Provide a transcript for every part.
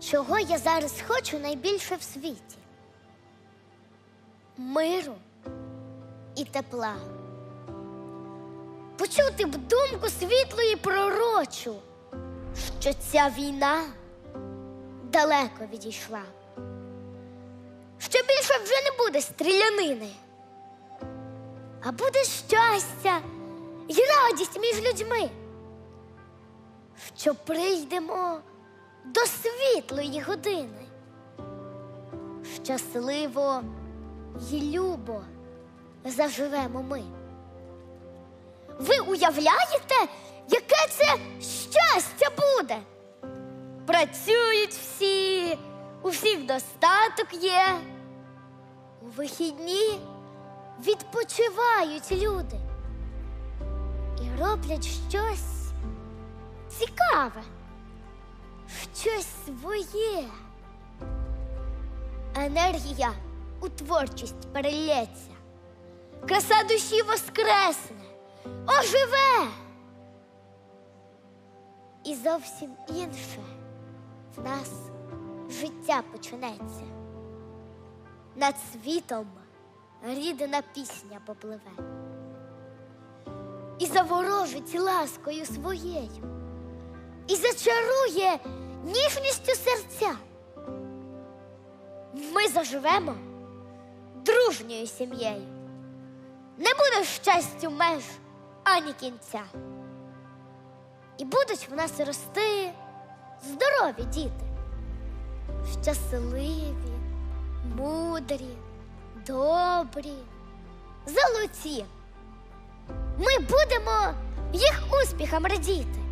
чого я зараз хочу найбільше в світі? Миру і тепла. Почути б думку світлу і пророчу, що ця війна далеко відійшла, що більше вже не буде стрілянини, а буде щастя і радість між людьми, що прийдемо до світлої години. Щасливо й любо заживемо ми. Ви уявляєте, яке це щастя буде? Працюють всі, у всіх достаток є. У вихідні відпочивають люди і роблять щось цікаве, щось своє. Енергія у творчість перелється, краса душі воскресне, оживе. І зовсім інше в нас життя почнеться. Над світом рідна пісня попливе і заворожить ласкою своєю, і зачарує ніжністю серця. Ми заживемо дружньою сім'єю. Не буде щастю меж ані кінця. І будуть в нас рости здорові діти, щасливі, мудрі, добрі, золоті. Ми будемо їх успіхам радіти.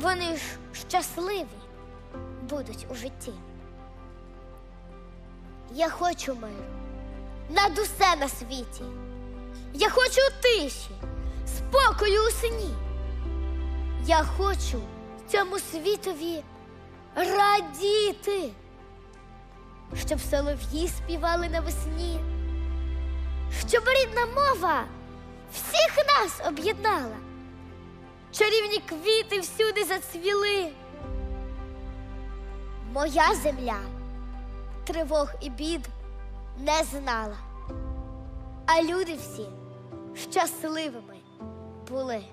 Вони ж щасливі будуть у житті. Я хочу миру над усе на світі. Я хочу тиші, спокою у сні. Я хочу цьому світові радіти, щоб солов'ї співали навесні, щоб рідна мова всіх нас об'єднала, чарівні квіти всюди зацвіли. Моя земля тривог і бід не знала, а люди всі щасливими були.